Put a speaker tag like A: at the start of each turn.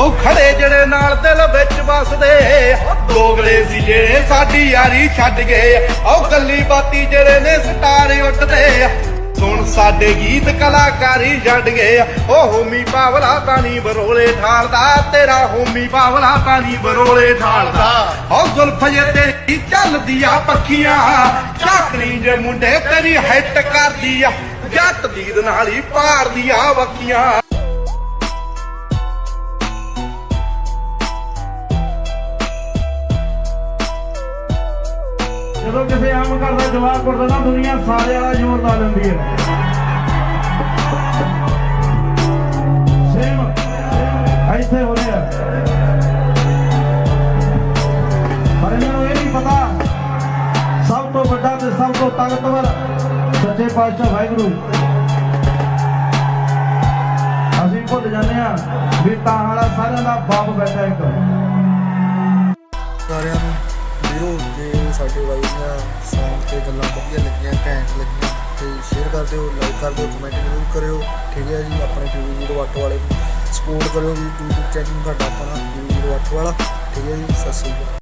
A: ਉਹ ਖੜੇ ਜਿਹੜੇ ਨਾਲ ਦਿਲ ਵਿੱਚ ਵਸਦੇ। ਦੋਗਲੇ ਸੀ ਜਿਹੜੇ ਸਾਡੀ ਯਾਰੀ ਛੱਡ ਗਏ। ਉਹ ਗੱਲੀ ਬਾਤੀ ਜਿਹੜੇ ਨੇ ਸਟਾਰ ਉੱਠਦੇ ਸੁਣ ਸਾਡੇ ਗੀਤ ਕਲਾਕਾਰੀ ਛੱਡ ਗਏ। ਉਹ ਹੋਮੀ ਪਾਵਲਾ ਤਾਣੀ ਬਰੋਲੇ ਠਾਲਦਾ, ਤੇਰਾ ਹੋਮੀ ਪਾਵਲਾ ਪਾਣੀ ਬਰੋਲੇ ਠਾਲਦਾ। ਉਹ ਜ਼ੁਲਫ ਜੇ ਤੇਰੀ ਚੱਲਦੀ ਆ ਪੱਖੀਆਂ। ਚਾਕਰੀ ਜੇ ਮੁੰਡੇ ਤੇਰੀ ਹਿੱਟ ਕਰਦੀ ਆ। ਜੱਟ ਦੀਦ ਨਾਲ ਹੀ ਪਾਰਦੀਆਂ ਵੱਖੀਆਂ।
B: ਜਦੋਂ ਕਿਸੇ ਆਮ ਘਰ ਦਾ ਜਵਾਬ ਕਰਦਾ ਨਾ, ਦੁਨੀਆ ਸਾਰੇ ਵਾਲਾ ਜ਼ੋਰ ਲਾ ਲੈਂਦੀ ਹੈ। ਸੇਮ ਇੱਥੇ ਹੋ ਰਿਹਾ। ਪਰ ਇਹਨਾਂ ਨੂੰ ਇਹ ਨਹੀਂ ਪਤਾ, ਸਭ ਤੋਂ ਵੱਡਾ ਤੇ ਸਭ ਤੋਂ ਤਾਕਤਵਰ ਸੱਚੇ ਪਾਤਸ਼ਾਹ ਵਾਹਿਗੁਰੂ। ਅਸੀਂ ਭੁੱਲ ਜਾਂਦੇ ਆ ਵੀ ਤਾਂ ਵਾਲਾ ਸਾਰਿਆਂ ਦਾ ਬਾਪ ਬੈਠਾ ਇੱਕ।
C: ਸਾਰਿਆਂ ਨੂੰ ਵੀਰੋ ਜੇ ਸਾਡੇ ਬਾਈ ਦੀਆਂ ਸੌਂਗ ਤੇ ਗੱਲਾਂ ਵਧੀਆ ਲੱਗੀਆਂ, ਘੈਂਟ ਲੱਗੀਆਂ, ਤੇ ਸ਼ੇਅਰ ਕਰ ਦਿਓ ਲਾਈਕ ਕਰ ਦਿਓ ਕਮੈਂਟ ਜ਼ਰੂਰ ਕਰਿਓ, ਠੀਕ ਹੈ ਜੀ? ਆਪਣੇ ਟੀਵੀ ਵੀਰੋ ਅੱਠ ਵਾਲੇ ਨੂੰ ਸਪੋਰਟ ਕਰਿਓ ਜੀ, YouTube ਚੈਨਲ ਸਾਡਾ ਆਪਣਾ ਟੀਵੀ ਵੀਰੋ ਵਾਲਾ, ਠੀਕ ਹੈ ਜੀ? ਸਤਿ ਸ਼੍ਰੀ ਅਕਾਲ।